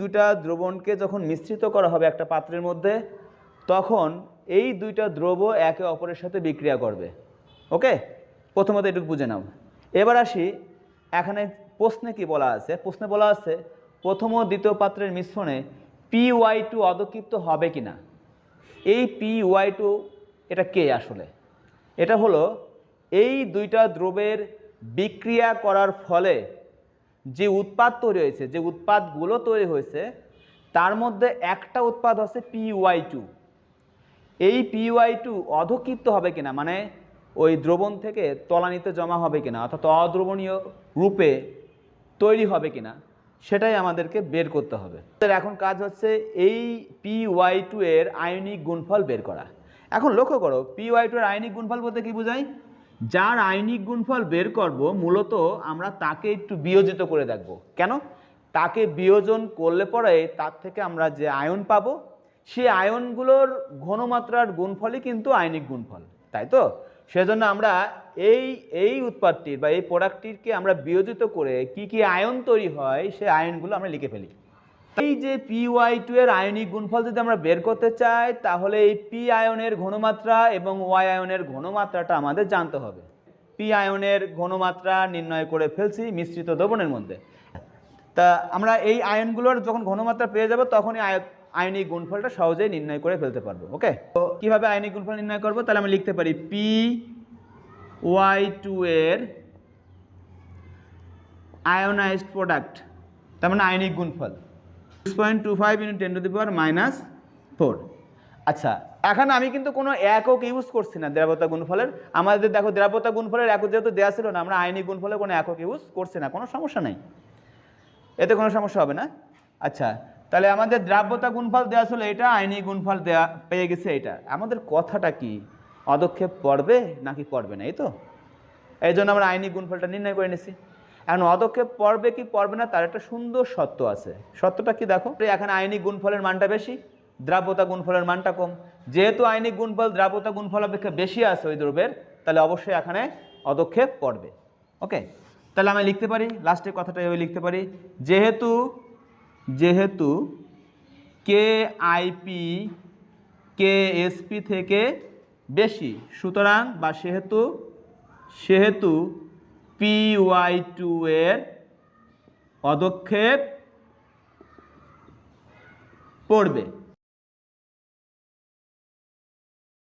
দুইটা দ্রবণকে যখন মিশ্রিত করা হবে একটা পাত্রের মধ্যে, তখন এই দুইটা দ্রব্য একে অপরের সাথে বিক্রিয়া করবে। ওকে? প্রথমত এটুকু বুঝে নাও। এবার আসি, এখানে প্রশ্নে কি বলা আছে? প্রশ্নে বলা আছে, প্রথম ও দ্বিতীয় পাত্রের মিশ্রণে পি ওয়াই টু অদক্ষিপ্ত হবে কি না এই পি ওয়াই টু এটা কে আসলে? এটা হলো এই দুইটা দ্রবের বিক্রিয়া করার ফলে যে উৎপাদ তৈরি হয়েছে, যে উৎপাদগুলো তৈরি হয়েছে, তার মধ্যে একটা উৎপাদ হচ্ছে পি ওয়াই টু এই পি ওয়াই টু অধক্ষিপ্ত হবে কিনা মানে ওই দ্রবণ থেকে তলানিতে জমা হবে কিনা, অর্থাৎ অদ্রবণীয় রূপে তৈরি হবে কিনা, সেটাই আমাদেরকে বের করতে হবে। এখন কাজ হচ্ছে এই পি ওয়াই টু এর আয়নিক গুণফল বের করা। এখন লক্ষ্য করো পি ওয়াই টু এর আয়নিক গুণফল বলতে কি বোঝায়? যার আইনিক গুণফল বের করব, মূলত আমরা তাকে একটু বিয়োজিত করে দেখব। কেন? তাকে বিয়োজন করলে পরে তার থেকে আমরা যে আয়ন পাবো সেই আয়নগুলোর ঘনমাত্রার গুণফলই কিন্তু আইনিক গুণফল, তাই তো? সেজন্য আমরা এই এই উৎপাদটির বা এই প্রোডাক্টটিকে আমরা বিয়োজিত করে কি কি আয়ন তৈরি হয়, সে আয়নগুলো আমরা লিখে ফেলি। এই যে পি ওয়াই টু এর আয়নিক গুণফল যদি আমরা বের করতে চাই, তাহলে এই পি আয়নের ঘনমাত্রা এবং ওয়াই আয়নের ঘনমাত্রাটা আমাদের জানতে হবে। পি আয়নের ঘনমাত্রা নির্ণয় করে ফেলছি মিশ্রিত দ্রবণের মধ্যে। তা আমরা এই আয়নগুলোর যখন ঘনমাত্রা পেয়ে যাব তখনই আয় আয়নিক গুণফলটা সহজেই নির্ণয় করে ফেলতে পারব, ওকে? তো কীভাবে আয়নিক গুণফল নির্ণয় করব? তাহলে আমি লিখতে পারি পি ওয়াই টু এর আয়োনাইজড প্রোডাক্ট, তার মানে আয়নিক গুণফল। Six point two five into ten to the power minus four আচ্ছা এখন আমি কিন্তু কোনো একক ইউজ করছি না দ্রাবতা গুণফলের। আমাদের দেখো দ্রাবতা গুণফলের একক যেহেতু দেওয়া ছিল না, আমরা আয়নিক গুণফলের কোনো একক ইউজ করছি না, কোনো সমস্যা নেই। এতে কোনো সমস্যা হবে না। আচ্ছা তাহলে আমাদের দ্রাব্যতা গুণফল দেওয়া ছিল এটা আইনি গুণফল দেওয়া পেয়ে গেছে এটা। আমাদের কথাটা কি, অদক্ষেপ পড়বে নাকি পড়বে না, এই তো? এই জন্য আমরা আইনি গুণফলটা নির্ণয় করে নিছি। এখন অদক্ষেপ পড়বে কি পড়বে না, তার একটা সুন্দর সত্য আছে। সত্যটা কি দেখো? এখানে আইনিক গুণফলের মানটা বেশি, দ্রাব্যতা গুণফলের মানটা কম। যেহেতু আইনিক গুণফল, দ্রাব্যতা গুণফল অপেক্ষা বেশি আছে ওই দ্রব্যের, তাহলে অবশ্যই এখানে অদক্ষেপ পড়বে। ওকে? তাহলে আমি লিখতে পারি, লাস্টের কথাটা এভাবে লিখতে পারি। যেহেতু যেহেতু কে আইপি কে এসপি থেকে বেশি, সুতরাং বা সেহেতু সেহেতু পি ওয়াই টু এর পদক্ষেপ পড়বে।